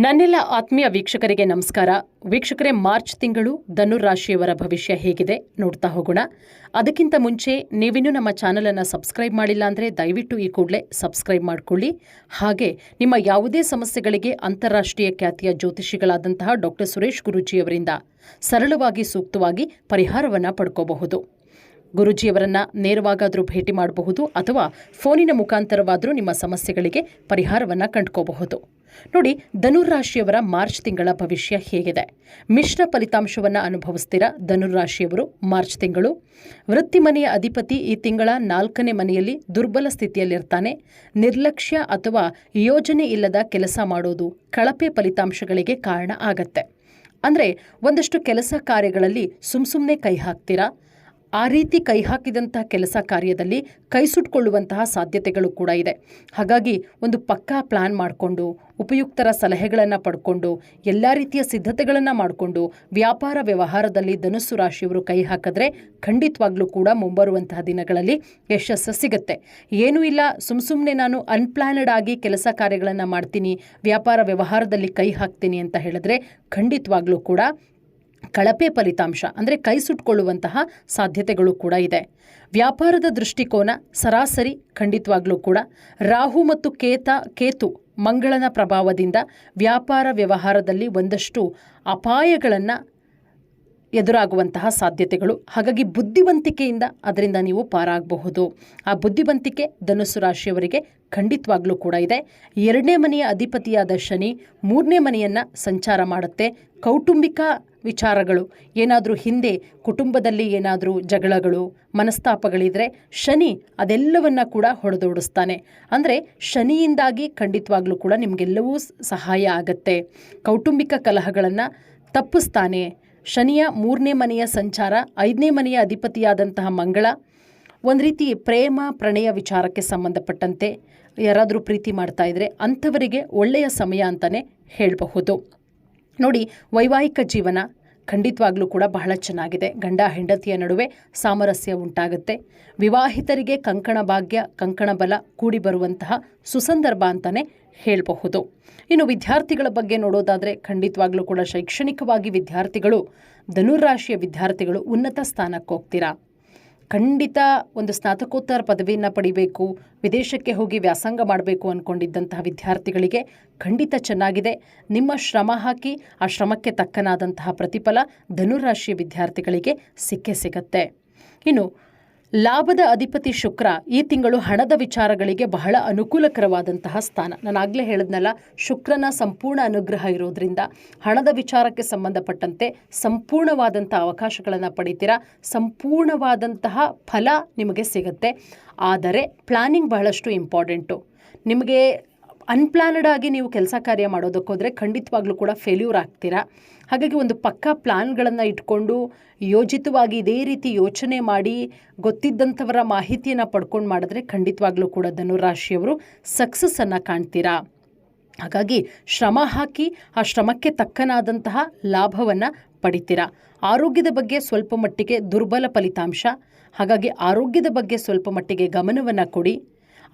ನನ್ನೆಲ್ಲ ಆತ್ಮೀಯ ವೀಕ್ಷಕರಿಗೆ ನಮಸ್ಕಾರ. ವೀಕ್ಷಕರೇ, ಮಾರ್ಚ್ ತಿಂಗಳು ಧನುರ್ ರಾಶಿಯವರ ಭವಿಷ್ಯ ಹೇಗಿದೆ ನೋಡ್ತಾ ಹೋಗೋಣ. ಅದಕ್ಕಿಂತ ಮುಂಚೆ ನೀವಿನ್ನೂ ನಮ್ಮ ಚಾನಲನ್ನು ಸಬ್ಸ್ಕ್ರೈಬ್ ಮಾಡಿಲ್ಲ ಅಂದರೆ ದಯವಿಟ್ಟು ಈ ಕೂಡಲೇ ಸಬ್ಸ್ಕ್ರೈಬ್ ಮಾಡಿಕೊಳ್ಳಿ. ಹಾಗೆ ನಿಮ್ಮ ಯಾವುದೇ ಸಮಸ್ಯೆಗಳಿಗೆ ಅಂತಾರಾಷ್ಟ್ರೀಯ ಖ್ಯಾತಿಯ ಜ್ಯೋತಿಷಿಗಳಾದಂತಹ ಡಾಕ್ಟರ್ ಸುರೇಶ್ ಗುರೂಜಿಯವರಿಂದ ಸರಳವಾಗಿ ಸೂಕ್ತವಾಗಿ ಪರಿಹಾರವನ್ನು ಪಡ್ಕೋಬಹುದು. ಗುರುಜಿಯವರನ್ನ ನೇರವಾಗಾದರೂ ಭೇಟಿ ಮಾಡಬಹುದು ಅಥವಾ ಫೋನಿನ ಮುಖಾಂತರವಾದರೂ ನಿಮ್ಮ ಸಮಸ್ಯೆಗಳಿಗೆ ಪರಿಹಾರವನ್ನು ಕಂಡುಕೋಬಹುದು. ನೋಡಿ ಧನುರಾಶಿಯವರ ಮಾರ್ಚ್ ತಿಂಗಳ ಭವಿಷ್ಯ ಹೇಗಿದೆ. ಮಿಶ್ರ ಫಲಿತಾಂಶವನ್ನು ಅನುಭವಿಸ್ತೀರಾ? ಧನುರಾಶಿಯವರು ಮಾರ್ಚ್ ತಿಂಗಳು. ವೃತ್ತಿ ಮನೆಯ ಅಧಿಪತಿ ಈ ತಿಂಗಳ ನಾಲ್ಕನೇ ಮನೆಯಲ್ಲಿ ದುರ್ಬಲ ಸ್ಥಿತಿಯಲ್ಲಿರ್ತಾನೆ. ನಿರ್ಲಕ್ಷ್ಯ ಅಥವಾ ಯೋಜನೆ ಇಲ್ಲದ ಕೆಲಸ ಮಾಡೋದು ಕಳಪೆ ಫಲಿತಾಂಶಗಳಿಗೆ ಕಾರಣ ಆಗತ್ತೆ. ಅಂದರೆ ಒಂದಷ್ಟು ಕೆಲಸ ಕಾರ್ಯಗಳಲ್ಲಿ ಸುಮ್ಸುಮ್ನೆ ಕೈ ಹಾಕ್ತೀರಾ? ಆ ರೀತಿ ಕೈ ಹಾಕಿದಂತಹ ಕೆಲಸ ಕಾರ್ಯದಲ್ಲಿ ಕೈ ಸುಟ್ಕೊಳ್ಳುವಂತಹ ಸಾಧ್ಯತೆಗಳು ಕೂಡ ಇದೆ. ಹಾಗಾಗಿ ಒಂದು ಪಕ್ಕಾ ಪ್ಲಾನ್ ಮಾಡಿಕೊಂಡು, ಉಪಯುಕ್ತರ ಸಲಹೆಗಳನ್ನು ಪಡ್ಕೊಂಡು, ಎಲ್ಲ ರೀತಿಯ ಸಿದ್ಧತೆಗಳನ್ನು ಮಾಡಿಕೊಂಡು, ವ್ಯಾಪಾರ ವ್ಯವಹಾರದಲ್ಲಿ ಧನುಸ್ಸು ರಾಶಿಯವರು ಕೈ ಹಾಕಿದ್ರೆ ಖಂಡಿತವಾಗ್ಲೂ ಕೂಡ ಮುಂಬರುವಂತಹ ದಿನಗಳಲ್ಲಿ ಯಶಸ್ಸು ಸಿಗುತ್ತೆ. ಏನೂ ಇಲ್ಲ, ಸುಮ್ ಸುಮ್ಮನೆ ನಾನು ಅನ್ಪ್ಲಾನಡ್ ಆಗಿ ಕೆಲಸ ಕಾರ್ಯಗಳನ್ನು ಮಾಡ್ತೀನಿ, ವ್ಯಾಪಾರ ವ್ಯವಹಾರದಲ್ಲಿ ಕೈ ಹಾಕ್ತೀನಿ ಅಂತ ಹೇಳಿದ್ರೆ ಖಂಡಿತವಾಗ್ಲೂ ಕೂಡ ಕಳಪೆ ಫಲಿತಾಂಶ, ಅಂದರೆ ಕೈ ಸುಟ್ಕೊಳ್ಳುವಂತಹ ಸಾಧ್ಯತೆಗಳು ಕೂಡ ಇದೆ. ವ್ಯಾಪಾರದ ದೃಷ್ಟಿಕೋನ ಸರಾಸರಿ ಖಂಡಿತವಾಗ್ಲೂ ಕೂಡ. ರಾಹು ಮತ್ತು ಕೇತ, ಕೇತು ಮಂಗಳನ ಪ್ರಭಾವದಿಂದ ವ್ಯಾಪಾರ ವ್ಯವಹಾರದಲ್ಲಿ ಒಂದಷ್ಟು ಅಪಾಯಗಳನ್ನು ಎದುರಾಗುವಂತಹ ಸಾಧ್ಯತೆಗಳು. ಹಾಗಾಗಿ ಬುದ್ಧಿವಂತಿಕೆಯಿಂದ ಅದರಿಂದ ನೀವು ಪಾರಾಗಬಹುದು. ಆ ಬುದ್ಧಿವಂತಿಕೆ ಧನುಸು ರಾಶಿಯವರಿಗೆ ಖಂಡಿತವಾಗ್ಲೂ ಕೂಡ ಇದೆ. ಎರಡನೇ ಮನೆಯ ಅಧಿಪತಿಯಾದ ಶನಿ ಮೂರನೇ ಮನೆಯನ್ನು ಸಂಚಾರ ಮಾಡುತ್ತೆ. ಕೌಟುಂಬಿಕ ವಿಚಾರಗಳು. ಏನಾದರೂ ಹಿಂದೆ ಕುಟುಂಬದಲ್ಲಿ ಏನಾದರೂ ಜಗಳಗಳು, ಮನಸ್ತಾಪಗಳಿದ್ರೆ ಶನಿ ಅದೆಲ್ಲವನ್ನ ಕೂಡ ಹೊಡೆದೋಡಿಸ್ತಾನೆ. ಅಂದರೆ ಶನಿಯಿಂದಾಗಿ ಖಂಡಿತವಾಗ್ಲೂ ಕೂಡ ನಿಮಗೆಲ್ಲವೂ ಸಹಾಯ ಆಗತ್ತೆ. ಕೌಟುಂಬಿಕ ಕಲಹಗಳನ್ನು ತಪ್ಪಿಸ್ತಾನೆ. ಶನಿಯ ಮೂರನೇ ಮನೆಯ ಸಂಚಾರ, ಐದನೇ ಮನೆಯ ಅಧಿಪತಿಯಾದಂತಹ ಮಂಗಳ, ಒಂದು ರೀತಿ ಪ್ರೇಮ, ಪ್ರಣಯ ವಿಚಾರಕ್ಕೆ ಸಂಬಂಧಪಟ್ಟಂತೆ ಯಾರಾದರೂ ಪ್ರೀತಿ ಮಾಡ್ತಾ ಇದ್ದರೆ ಅಂಥವರಿಗೆ ಒಳ್ಳೆಯ ಸಮಯ ಅಂತಲೇ ಹೇಳಬಹುದು. ನೋಡಿ, ವೈವಾಹಿಕ ಜೀವನ ಖಂಡಿತವಾಗ್ಲೂ ಕೂಡ ಬಹಳ ಚೆನ್ನಾಗಿದೆ. ಗಂಡ ಹೆಂಡತಿಯ ನಡುವೆ ಸಾಮರಸ್ಯ ಉಂಟಾಗುತ್ತೆ. ವಿವಾಹಿತರಿಗೆ ಕಂಕಣ ಭಾಗ್ಯ, ಕಂಕಣ ಬಲ ಕೂಡಿ ಬರುವಂತಹ ಸುಸಂದರ್ಭ ಅಂತಲೇ ಹೇಳಬಹುದು. ಇನ್ನು ವಿದ್ಯಾರ್ಥಿಗಳ ಬಗ್ಗೆ ನೋಡೋದಾದರೆ ಖಂಡಿತವಾಗ್ಲೂ ಕೂಡ ಶೈಕ್ಷಣಿಕವಾಗಿ ವಿದ್ಯಾರ್ಥಿಗಳು ಧನುರಾಶಿಯ ವಿದ್ಯಾರ್ಥಿಗಳು ಉನ್ನತ ಸ್ಥಾನಕ್ಕೆ ಹೋಗ್ತೀರಾ ಖಂಡಿತ ಒಂದು ಸ್ನಾತಕೋತ್ತರ ಪದವಿಯನ್ನು ಪಡಿಬೇಕು, ವಿದೇಶಕ್ಕೆ ಹೋಗಿ ವ್ಯಾಸಂಗ ಮಾಡಬೇಕು ಅಂದ್ಕೊಂಡಿದ್ದಂತಹ ವಿದ್ಯಾರ್ಥಿಗಳಿಗೆ ಖಂಡಿತ ಚೆನ್ನಾಗಿದೆ. ನಿಮ್ಮ ಶ್ರಮ ಹಾಕಿ ಆ ಶ್ರಮಕ್ಕೆ ತಕ್ಕನಾದಂತಹ ಪ್ರತಿಫಲ ಧನುರಾಶಿಯ ವಿದ್ಯಾರ್ಥಿಗಳಿಗೆ ಸಿಕ್ಕೇ ಸಿಗತ್ತೆ. ಇನ್ನು ಲಾಭದ ಅಧಿಪತಿ ಶುಕ್ರ ಈ ತಿಂಗಳು ಹಣದ ವಿಚಾರಗಳಿಗೆ ಬಹಳ ಅನುಕೂಲಕರವಾದಂತಹ ಸ್ಥಾನ. ನಾನು ಆಗಲೇ ಹೇಳಿದ್ನಲ್ಲ, ಶುಕ್ರನ ಸಂಪೂರ್ಣ ಅನುಗ್ರಹ ಇರೋದ್ರಿಂದ ಹಣದ ವಿಚಾರಕ್ಕೆ ಸಂಬಂಧಪಟ್ಟಂತೆ ಸಂಪೂರ್ಣವಾದಂಥ ಅವಕಾಶಗಳನ್ನು ಪಡಿತೀರಾ? ಸಂಪೂರ್ಣವಾದಂತಹ ಫಲ ನಿಮಗೆ ಸಿಗುತ್ತೆ. ಆದರೆ ಪ್ಲಾನಿಂಗ್ ಬಹಳಷ್ಟು ಇಂಪಾರ್ಟೆಂಟು ನಿಮಗೆ ಅನ್ಪ್ಲಾನಡ್ ಆಗಿ ನೀವು ಕೆಲಸ ಕಾರ್ಯ ಮಾಡೋದಕ್ಕೋದ್ರೆ ಖಂಡಿತವಾಗ್ಲೂ ಕೂಡ ಫೇಲ್ಯೂರ್ ಆಗ್ತೀರಾ? ಹಾಗಾಗಿ ಒಂದು ಪಕ್ಕ ಪ್ಲಾನ್ಗಳನ್ನು ಇಟ್ಕೊಂಡು ಯೋಜಿತವಾಗಿ ಇದೇ ರೀತಿ ಯೋಚನೆ ಮಾಡಿ ಗೊತ್ತಿದ್ದಂಥವರ ಮಾಹಿತಿಯನ್ನು ಪಡ್ಕೊಂಡು ಮಾಡಿದ್ರೆ ಖಂಡಿತವಾಗ್ಲೂ ಕೂಡ ಧನುರಾಶಿಯವರು ಸಕ್ಸಸ್ಸನ್ನು ಕಾಣ್ತೀರಾ? ಹಾಗಾಗಿ ಶ್ರಮ ಹಾಕಿ ಆ ಶ್ರಮಕ್ಕೆ ತಕ್ಕನಾದಂತಹ ಲಾಭವನ್ನು ಪಡಿತೀರಾ? ಆರೋಗ್ಯದ ಬಗ್ಗೆ ಸ್ವಲ್ಪ ಮಟ್ಟಿಗೆ ದುರ್ಬಲ ಫಲಿತಾಂಶ. ಹಾಗಾಗಿ ಆರೋಗ್ಯದ ಬಗ್ಗೆ ಸ್ವಲ್ಪ ಮಟ್ಟಿಗೆ ಗಮನವನ್ನು ಕೊಡಿ.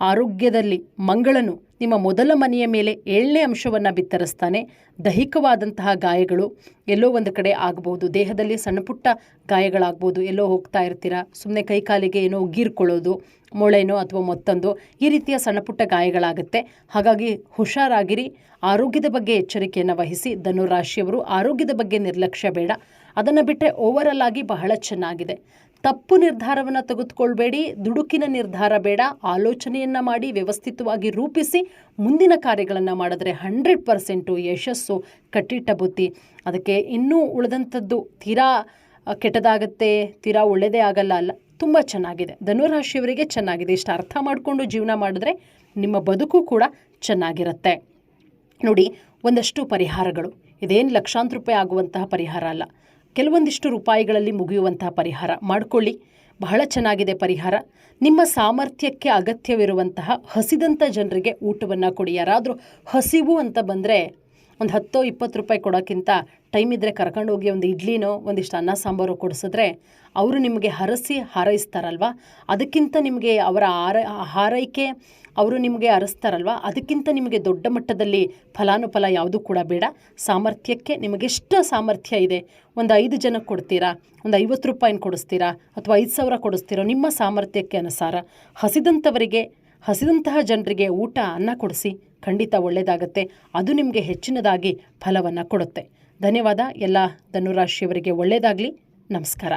ಆರೋಗ್ಯದಲ್ಲಿ ಮಂಗಳನು ನಿಮ್ಮ ಮೊದಲ ಮನೆಯ ಮೇಲೆ ಏಳನೇ ಅಂಶವನ್ನು ಬಿತ್ತರಿಸ್ತಾನೆ. ದೈಹಿಕವಾದಂತಹ ಗಾಯಗಳು ಎಲ್ಲೋ ಒಂದು ಕಡೆ ಆಗಬಹುದು. ದೇಹದಲ್ಲಿ ಸಣ್ಣ ಪುಟ್ಟ ಗಾಯಗಳಾಗ್ಬೋದು. ಎಲ್ಲೋ ಹೋಗ್ತಾ ಇರ್ತೀರಾ? ಸುಮ್ಮನೆ ಕೈಕಾಲಿಗೆ ಏನೋ ಗೀರ್ಕೊಳ್ಳೋದು ಮೊಳೆನೋ ಅಥವಾ ಮತ್ತೊಂದು ಈ ರೀತಿಯ ಸಣ್ಣ ಪುಟ್ಟ ಗಾಯಗಳಾಗುತ್ತೆ. ಹಾಗಾಗಿ ಹುಷಾರಾಗಿರಿ. ಆರೋಗ್ಯದ ಬಗ್ಗೆ ಎಚ್ಚರಿಕೆಯನ್ನು ವಹಿಸಿ. ಧನುರಾಶಿಯವರು ಆರೋಗ್ಯದ ಬಗ್ಗೆ ನಿರ್ಲಕ್ಷ್ಯ ಬೇಡ. ಅದನ್ನು ಬಿಟ್ಟರೆ ಓವರಲ್ ಆಗಿ ಬಹಳ ಚೆನ್ನಾಗಿದೆ. ತಪ್ಪು ನಿರ್ಧಾರವನ್ನು ತೆಗೆದುಕೊಳ್ಬೇಡಿ, ದುಡುಕಿನ ನಿರ್ಧಾರ ಬೇಡ, ಆಲೋಚನೆಯನ್ನು ಮಾಡಿ, ವ್ಯವಸ್ಥಿತವಾಗಿ ರೂಪಿಸಿ, ಮುಂದಿನ ಕಾರ್ಯಗಳನ್ನು ಮಾಡಿದ್ರೆ ಹಂಡ್ರೆಡ್ ಪರ್ಸೆಂಟು ಯಶಸ್ಸು, ಕಟ್ಟಿಟ್ಟ ಬುದ್ಧಿ. ಅದಕ್ಕೆ ಇನ್ನೂ ಉಳಿದಂಥದ್ದು ತೀರಾ ಕೆಟ್ಟದಾಗತ್ತೆ, ತೀರಾ ಒಳ್ಳೆಯದೇ ಆಗಲ್ಲ ಅಲ್ಲ, ತುಂಬ ಚೆನ್ನಾಗಿದೆ. ಧನುರಾಶಿಯವರಿಗೆ ಚೆನ್ನಾಗಿದೆ. ಇಷ್ಟು ಅರ್ಥ ಮಾಡಿಕೊಂಡು ಜೀವನ ಮಾಡಿದ್ರೆ ನಿಮ್ಮ ಬದುಕು ಕೂಡ ಚೆನ್ನಾಗಿರುತ್ತೆ. ನೋಡಿ, ಒಂದಷ್ಟು ಪರಿಹಾರಗಳು. ಇದೇನು ಲಕ್ಷಾಂತರ ರೂಪಾಯಿ ಆಗುವಂತಹ ಪರಿಹಾರ ಅಲ್ಲ. ಕೆಲವೊಂದಿಷ್ಟು ರೂಪಾಯಿಗಳಲ್ಲಿ ಮುಗಿಯುವಂತಹ ಪರಿಹಾರ ಮಾಡಿಕೊಳ್ಳಿ. ಬಹಳ ಚೆನ್ನಾಗಿದೆ ಪರಿಹಾರ. ನಿಮ್ಮ ಸಾಮರ್ಥ್ಯಕ್ಕೆ ಅಗತ್ಯವಿರುವಂತಹ ಹಸಿದಂಥ ಜನರಿಗೆ ಊಟವನ್ನು ಕೊಡಿ. ಯಾರಾದರೂ ಹಸಿವು ಅಂತ ಬಂದರೆ ಒಂದು ಹತ್ತೋ ಇಪ್ಪತ್ತು ರೂಪಾಯಿ ಕೊಡೋಕ್ಕಿಂತ ಟೈಮ್ ಇದ್ದರೆ ಕರ್ಕೊಂಡೋಗಿ ಒಂದು ಇಡ್ಲಿನೋ, ಒಂದಿಷ್ಟು ಅನ್ನ ಸಾಂಬಾರು ಕೊಡಿಸಿದ್ರೆ ಅವರು ನಿಮಗೆ ಹರಸಿ ಹಾರೈಸ್ತಾರಲ್ವ? ಅದಕ್ಕಿಂತ ನಿಮಗೆ ಅವರ ಆರ, ಹಾರೈಕೆ ಅವರು ನಿಮಗೆ ಹರಿಸ್ತಾರಲ್ವ ಅದಕ್ಕಿಂತ ನಿಮಗೆ ದೊಡ್ಡ ಮಟ್ಟದಲ್ಲಿ ಫಲಾನುಫಲ ಯಾವುದೂ ಕೂಡ ಬೇಡ. ಸಾಮರ್ಥ್ಯಕ್ಕೆ ನಿಮಗೆಷ್ಟು ಸಾಮರ್ಥ್ಯ ಇದೆ? ಒಂದು ಐದು ಜನಕ್ಕೆ ಕೊಡ್ತೀರಾ? ಒಂದು ಐವತ್ತು ರೂಪಾಯಿನ ಕೊಡಿಸ್ತೀರಾ? ಅಥವಾ ಐದು ಸಾವಿರ ಕೊಡಿಸ್ತೀರೋ? ನಿಮ್ಮ ಸಾಮರ್ಥ್ಯಕ್ಕೆ ಅನುಸಾರ. ಹಸಿದಂಥವರಿಗೆ ಹಸಿದಂತಹ ಜನರಿಗೆ ಊಟ ಅನ್ನ ಕೊಡಿಸಿ ಖಂಡಿತ ಒಳ್ಳೆಯದಾಗತ್ತೆ ಅದು ನಿಮಗೆ ಹೆಚ್ಚಿನದಾಗಿ ಫಲವನ್ನು ಕೊಡುತ್ತೆ. ಧನ್ಯವಾದ. ಎಲ್ಲ ಧನುರಾಶಿಯವರಿಗೆ ಒಳ್ಳೆಯದಾಗಲಿ ನಮಸ್ಕಾರ.